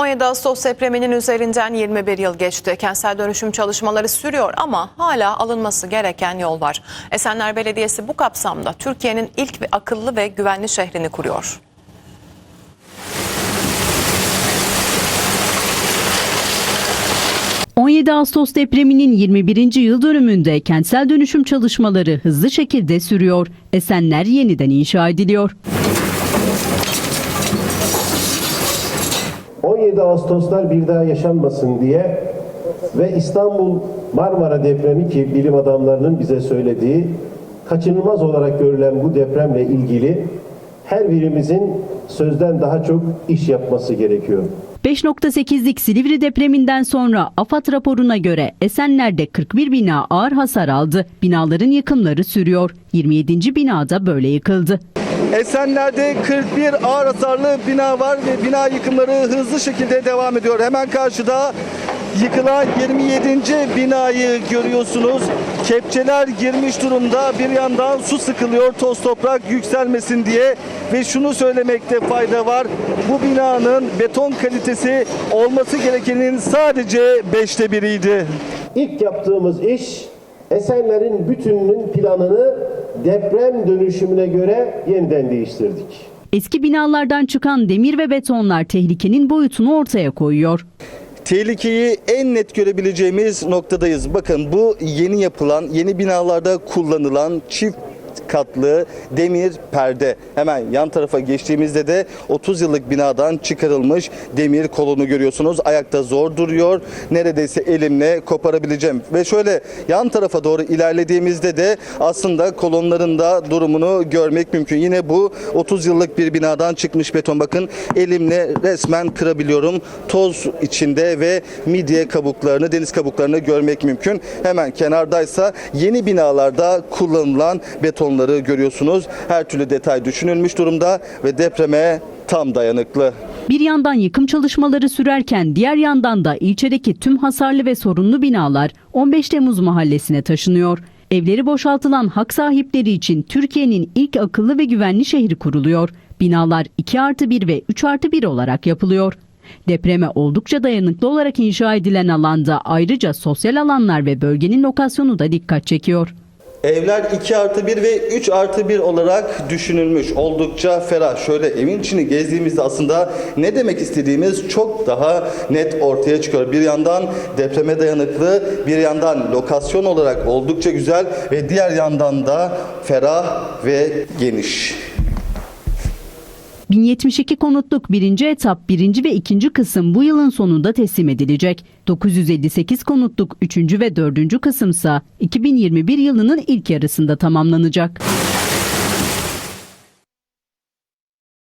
17 Ağustos depreminin üzerinden 21 yıl geçti. Kentsel dönüşüm çalışmaları sürüyor ama hala alınması gereken yol var. Esenler Belediyesi bu kapsamda Türkiye'nin ilk ve akıllı ve güvenli şehrini kuruyor. ...17 Ağustos depreminin 21. yıl dönümünde kentsel dönüşüm çalışmaları hızlı şekilde sürüyor. Esenler yeniden inşa ediliyor. 17 Ağustoslar bir daha yaşanmasın diye ve İstanbul Marmara depremi ki bilim adamlarının bize söylediği kaçınılmaz olarak görülen bu depremle ilgili her birimizin sözden daha çok iş yapması gerekiyor. 5.8'lik Silivri depreminden sonra AFAD raporuna göre Esenler'de 41 bina ağır hasar aldı. Binaların yıkımları sürüyor. 27. binada böyle yıkıldı. Esenler'de 41 ağır hasarlı bina var ve bina yıkımları hızlı şekilde devam ediyor. Hemen karşıda yıkılan 27. binayı görüyorsunuz. Kepçeler girmiş durumda. Bir yandan su sıkılıyor toz toprak yükselmesin diye ve şunu söylemekte fayda var. Bu binanın beton kalitesi olması gerekenin sadece beşte biriydi. İlk yaptığımız iş Esenler'in bütününün planını deprem dönüşümüne göre yeniden değiştirdik. Eski binalardan çıkan demir ve betonlar tehlikenin boyutunu ortaya koyuyor. Tehlikeyi en net görebileceğimiz noktadayız. Bakın bu yeni yapılan, yeni binalarda kullanılan çift katlı demir perde. Hemen yan tarafa geçtiğimizde de 30 yıllık binadan çıkarılmış demir kolonu görüyorsunuz. Ayakta zor duruyor. Neredeyse elimle koparabileceğim. Ve şöyle yan tarafa doğru ilerlediğimizde de aslında kolonların da durumunu görmek mümkün. Yine bu 30 yıllık bir binadan çıkmış beton. Bakın elimle resmen kırabiliyorum. Toz içinde ve midye kabuklarını, deniz kabuklarını görmek mümkün. Hemen kenardaysa yeni binalarda kullanılan betonları görüyorsunuz. Her türlü detay düşünülmüş durumda ve depreme tam dayanıklı. Bir yandan yıkım çalışmaları sürerken diğer yandan da ilçedeki tüm hasarlı ve sorunlu binalar 15 Temmuz mahallesine taşınıyor. Evleri boşaltılan hak sahipleri için Türkiye'nin ilk akıllı ve güvenli şehri kuruluyor. Binalar 2 artı 1 ve 3 artı 1 olarak yapılıyor. Depreme oldukça dayanıklı olarak inşa edilen alanda ayrıca sosyal alanlar ve bölgenin lokasyonu da dikkat çekiyor. Evler 2 artı 1 ve 3 artı 1 olarak düşünülmüş. Oldukça ferah. Şöyle evin içini gezdiğimizde aslında ne demek istediğimiz çok daha net ortaya çıkıyor. Bir yandan depreme dayanıklı, bir yandan lokasyon olarak oldukça güzel ve diğer yandan da ferah ve geniş. 1072 konutluk birinci etap birinci ve ikinci kısım bu yılın sonunda teslim edilecek. 958 konutluk üçüncü ve dördüncü kısımsa 2021 yılının ilk yarısında tamamlanacak.